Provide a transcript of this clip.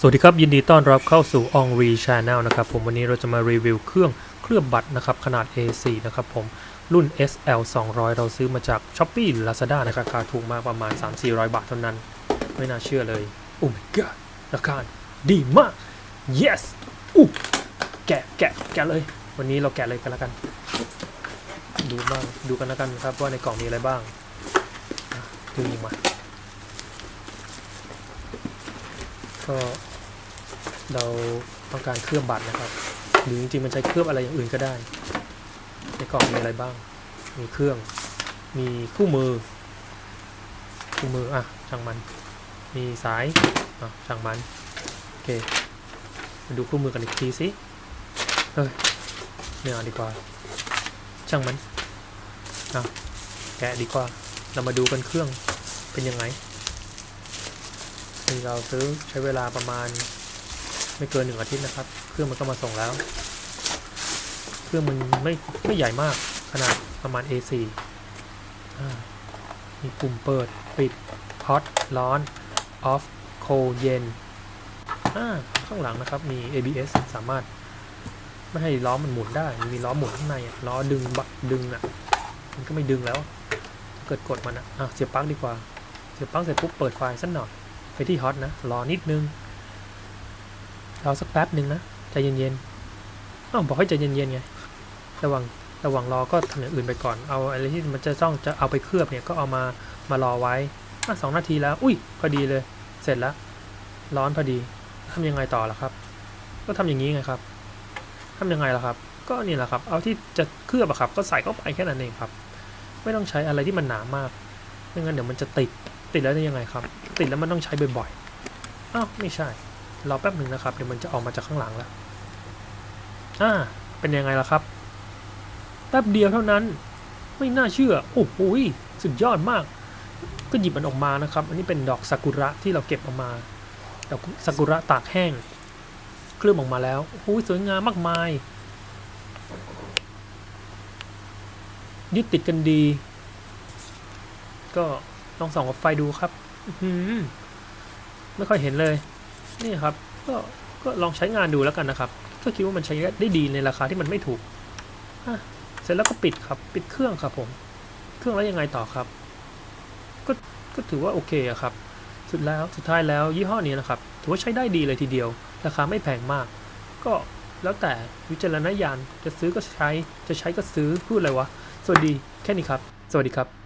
สวัสดีครับ ยินดีต้อนรับเข้าสู่ On Re Channel นะครับผมวันนี้เราจะมารีวิวเครื่องเคลือบบัตรนะครับขนาด A4 นะครับผมรุ่น SL 200 เราซื้อมาจาก Shopee หรือ Lazada ในราคาถูกมากประมาณ 3-400 บาทเท่านั้น ไม่น่าเชื่อเลย โอ้ my god ราคาดีมาก yes อู้แกะแกะแกะเลย วันนี้เราแกะเลยกันแล้วกัน ดูบ้างดูกันแล้วกันครับว่าในกล่องมีอะไรบ้างดูยิงมา ก็เราต้องการเคลือบบัตรนะครับ หรือจริงๆมันใช้เคลือบอะไรอย่างอื่นก็ได้ ในกล่องมีอะไรบ้าง มีเครื่อง มีคู่มือ คู่มืออะช่างมัน มีสายอะช่างมันโอเคมาดูคู่มือกันอีกทีสิเฮ้ยไม่เอาดีกว่า ช่างมันอะแกะดีกว่า เรามาดูกันเครื่องเป็นยังไง นี่เราซื้อใช้เวลาประมาณ ไม่เกินหนึ่งอาทิตย์นะครับ เครื่องมันก็มาส่งแล้ว เครื่องมันไม่ไม่ใหญ่มากขนาดประมาณ A4 อ่มีปุ่มเปิดปิดฮอตร้อน off cold เย็นข้างหลังนะครับ มี ABS สามารถ ไม่ให้ล้อมันหมุนได้ มีล้อหมุนข้างในล้อดึงบะดึงอะ มันก็ไม่ดึงแล้ว เกิดกดมันอะอะเสียบปลั๊กดีกว่า เสียบปลั๊กเสร็จปุ๊บเปิดไฟสักหน่อย ไปที่ฮอตนะ รอนิดนึงรอสักแป๊บหนึ่งนะใจเย็นๆอ้าวบอกให้ใจเย็นๆไงระหว่างระหว่างรอก็ทำอย่างอื่นไปก่อน เอาอะไรที่มันจะต้องจะเอาไปเคลือบเนี่ยก็เอามามารอไว้สองนาทีแล้ว อุ้ยพอดีเลย เสร็จแล้ว ร้อนพอดีทำยังไงต่อล่ะครับ ก็ทำอย่างนี้ไงครับทำยังไงล่ะครับ ก็นี่แหละครับ เอาที่จะเคลือบอะครับ ก็ใส่เข้าไปแค่นั้นเองครับ ไม่ต้องใช้อะไรที่มันหนามากไม่งั้นเดี๋ยวมันจะติดติดแล้วได้ยังไงครับ ติดแล้วมันต้องใช้บ่อยๆอ้าวไม่ใช่รอแป๊บหนึ่งนะครับเดี๋ยวมันจะออกมาจากข้างหลังแล้วอ่าเป็นยังไงล่ะครับแป๊บเดียวเท่านั้น ไม่น่าเชื่อโอ้โหสุดยอดมาก ก็หยิบมันออกมานะครับ อันนี้เป็นดอกซากุระที่เราเก็บออกมาดอกซากุระตากแห้งเคลื่อบออกมาแล้วโอ้โหสวยงามมากมาย ยึดติดกันดี ก็ลองส่องกับไฟดูครับ ไม่ค่อยเห็นเลย นี่ครับ ก็ก็ลองใช้งานดูแล้วกันนะครับ ก็คิดว่ามันใช้ได้ดีในราคาที่มันไม่ถูกเสร็จแล้วก็ปิดครับ ปิดเครื่องครับผม เครื่องแล้วยังไงต่อครับ ก็ก็ถือว่าโอเคอะครับ สุดแล้วสุดท้ายแล้วยี่ห้อนี้นะครับ ถือว่าใช้ได้ดีเลยทีเดียว ราคาไม่แพงมาก ก็แล้วแต่วิจารณญาณจะซื้อก็ใช้จะใช้ก็ซื้อพูดอะไรวะ สวัสดีแค่นี้ครับ สวัสดีครับ